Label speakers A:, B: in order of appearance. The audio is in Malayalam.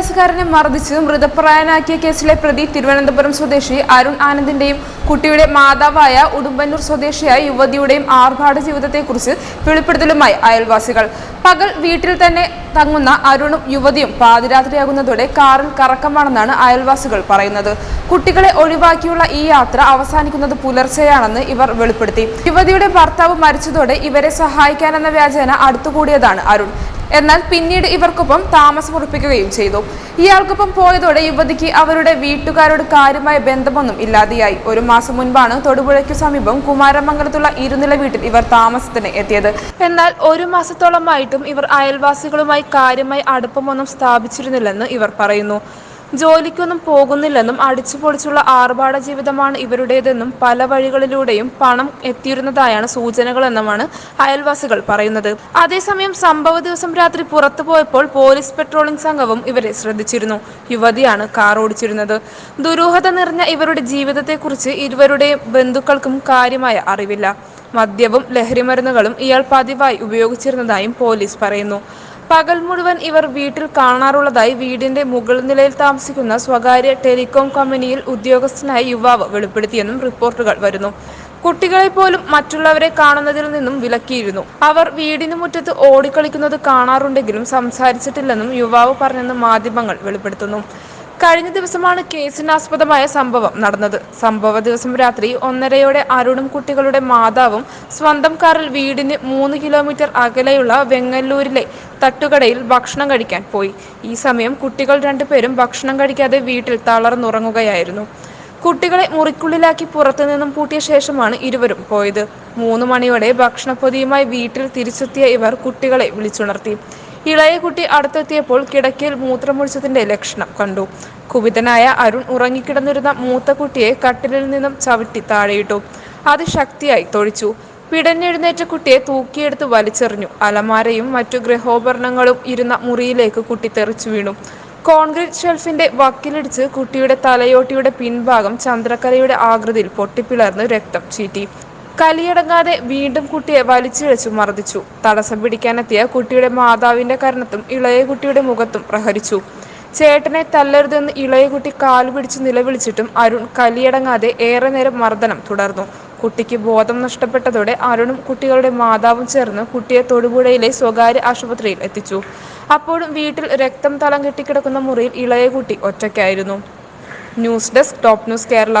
A: വയസ്സുകാരനെ മർദ്ദിച്ച് മൃതപ്രായനാക്കിയ കേസിലെ പ്രതി തിരുവനന്തപുരം സ്വദേശി അരുൺ ആനന്ദിന്റെയും കുട്ടിയുടെ മാതാവായ ഉടുമ്പന്നൂർ സ്വദേശിയായ യുവതിയുടെയും ആർഭാട ജീവിതത്തെക്കുറിച്ച് വെളിപ്പെടുത്തലുമായി അയൽവാസികൾ. പകൽ വീട്ടിൽ തന്നെ തങ്ങുന്ന അരുണും യുവതിയും പാതിരാത്രിയാകുന്നതോടെ കാറിൽ കറക്കമാണെന്നാണ് അയൽവാസികൾ പറയുന്നത്. കുട്ടികളെ ഒഴിവാക്കിയുള്ള ഈ യാത്ര അവസാനിക്കുന്നത് പുലർച്ചെയാണെന്ന് ഇവർ വെളിപ്പെടുത്തി. യുവതിയുടെ ഭർത്താവ് മരിച്ചതോടെ ഇവരെ സഹായിക്കാനെന്ന വ്യാജേന അടുത്തുകൂടിയതാണ് അരുൺ. എന്നാൽ പിന്നീട് ഇവർക്കൊപ്പം താമസമുറപ്പിക്കുകയും ചെയ്തു. ഇയാൾക്കൊപ്പം പോയതോടെ യുവതിക്ക് അവരുടെ വീട്ടുകാരോട് കാര്യമായ ബന്ധമൊന്നും ഇല്ലാതെയായി. ഒരു മാസം മുൻപാണ് തൊടുപുഴയ്ക്കു സമീപം കുമാരമംഗലത്തുള്ള ഇരുനില വീട്ടിൽ ഇവർ താമസത്തിന് എത്തിയത്. എന്നാൽ ഒരു മാസത്തോളമായിട്ടും ഇവർ അയൽവാസികളുമായി കാര്യമായി അടുപ്പമൊന്നും സ്ഥാപിച്ചിരുന്നില്ലെന്ന് ഇവർ പറയുന്നു. ജോലിക്കൊന്നും പോകുന്നില്ലെന്നും അടിച്ചുപൊളിച്ചുള്ള ആർഭാട ജീവിതമാണ് ഇവരുടേതെന്നും പല വഴികളിലൂടെയും പണം എത്തിയിരുന്നതായാണ് സൂചനകളെന്നുമാണ് അയൽവാസികൾ പറയുന്നത്. അതേസമയം സംഭവ ദിവസം രാത്രി പുറത്തു പോയപ്പോൾ പോലീസ് പെട്രോളിംഗ് സംഘവും ഇവരെ ശ്രദ്ധിച്ചിരുന്നു. യുവതിയാണ് കാർ ഓടിച്ചിരുന്നത്. ദുരൂഹത നിറഞ്ഞ ഇവരുടെ ജീവിതത്തെക്കുറിച്ച് ഇരുവരുടെയും ബന്ധുക്കൾക്കും കാര്യമായ അറിവില്ല. മദ്യവും ലഹരിമരുന്നുകളും ഇയാൾ പതിവായി ഉപയോഗിച്ചിരുന്നതായും പോലീസ് പറയുന്നു. പകൽ മുഴുവൻ ഇവർ വീട്ടിൽ കാണാറുള്ളതായി വീടിന്റെ മുകൾ നിലയിൽ താമസിക്കുന്ന സ്വകാര്യ ടെലികോം കമ്പനിയിൽ ഉദ്യോഗസ്ഥനായ യുവാവ് വെളിപ്പെടുത്തിയെന്നും റിപ്പോർട്ടുകൾ വരുന്നു. കുട്ടികളെ പോലും മറ്റുള്ളവരെ കാണുന്നതിൽ നിന്നും വിലക്കിയിരുന്നു. അവർ വീടിന് മുറ്റത്ത് ഓടിക്കളിക്കുന്നത് കാണാറുണ്ടെങ്കിലും സംസാരിച്ചിട്ടില്ലെന്നും യുവാവ് പറഞ്ഞെന്ന് മാധ്യമങ്ങൾ വെളിപ്പെടുത്തുന്നു. കഴിഞ്ഞ ദിവസമാണ് കേസിനാസ്പദമായ സംഭവം നടന്നത്. സംഭവ ദിവസം രാത്രി ഒന്നരയോടെ അരുണും കുട്ടികളുടെ മാതാവും സ്വന്തം കാറിൽ വീടിന് മൂന്ന് കിലോമീറ്റർ അകലെയുള്ള വെങ്ങല്ലൂരിലെ തട്ടുകടയിൽ ഭക്ഷണം കഴിക്കാൻ പോയി. ഈ സമയം കുട്ടികൾ രണ്ടുപേരും ഭക്ഷണം കഴിക്കാതെ വീട്ടിൽ തളർന്നുറങ്ങുകയായിരുന്നു. കുട്ടികളെ മുറിക്കുള്ളിലാക്കി പുറത്തുനിന്നും പൂട്ടിയ ശേഷമാണ് ഇരുവരും പോയത്. മൂന്ന് മണിയോടെ ഭക്ഷണപ്പൊതിയുമായി വീട്ടിൽ തിരിച്ചെത്തിയ ഇവർ കുട്ടികളെ വിളിച്ചുണർത്തി. ഇളയ കുട്ടി അടുത്തെത്തിയപ്പോൾ കിടക്കയിൽ മൂത്രമൊഴിച്ചതിന്റെ ലക്ഷണം കണ്ടു. കുപിതനായ അരുൺ ഉറങ്ങിക്കിടന്നിരുന്ന മൂത്ത കുട്ടിയെ കട്ടിലിൽ നിന്നും ചവിട്ടി താഴെയിട്ടു. അത് ശക്തിയായി തൊഴിച്ചു. പിടഞ്ഞെഴുന്നേറ്റ കുട്ടിയെ തൂക്കിയെടുത്ത് വലിച്ചെറിഞ്ഞു. അലമാരയും മറ്റു ഗൃഹോപകരണങ്ങളും ഇരുന്ന മുറിയിലേക്ക് കുട്ടി തെറിച്ചു വീണു. കോൺക്രീറ്റ് ഷെൽഫിന്റെ വക്കിലിടിച്ച് കുട്ടിയുടെ തലയോട്ടിയുടെ പിൻഭാഗം ചന്ദ്രക്കലയുടെ ആകൃതിയിൽ പൊട്ടിപ്പിളർന്ന് രക്തം ചീറ്റി. കലിയടങ്ങാതെ വീണ്ടും കുട്ടിയെ വലിച്ചിഴച്ചു മർദ്ദിച്ചു. തടസ്സം പിടിക്കാനെത്തിയ കുട്ടിയുടെ മാതാവിന്റെ കരണത്തും ഇളയ കുട്ടിയുടെ മുഖത്തും പ്രഹരിച്ചു. ചേട്ടനെ തല്ലരുതെന്ന് ഇളയ കുട്ടി കാലു പിടിച്ച് നിലവിളിച്ചിട്ടും അരുൺ കലിയടങ്ങാതെ ഏറെ നേരം മർദ്ദനം തുടർന്നു. കുട്ടിക്ക് ബോധം നഷ്ടപ്പെട്ടതോടെ അരുണും കുട്ടികളുടെ മാതാവും ചേർന്ന് കുട്ടിയെ തൊടുപുഴയിലെ സ്വകാര്യ ആശുപത്രിയിൽ എത്തിച്ചു. അപ്പോഴും വീട്ടിൽ രക്തം തളം കെട്ടിക്കിടക്കുന്ന മുറിയിൽ ഇളയ കുട്ടി ഒറ്റയ്ക്കായിരുന്നു. News desk top news Kerala.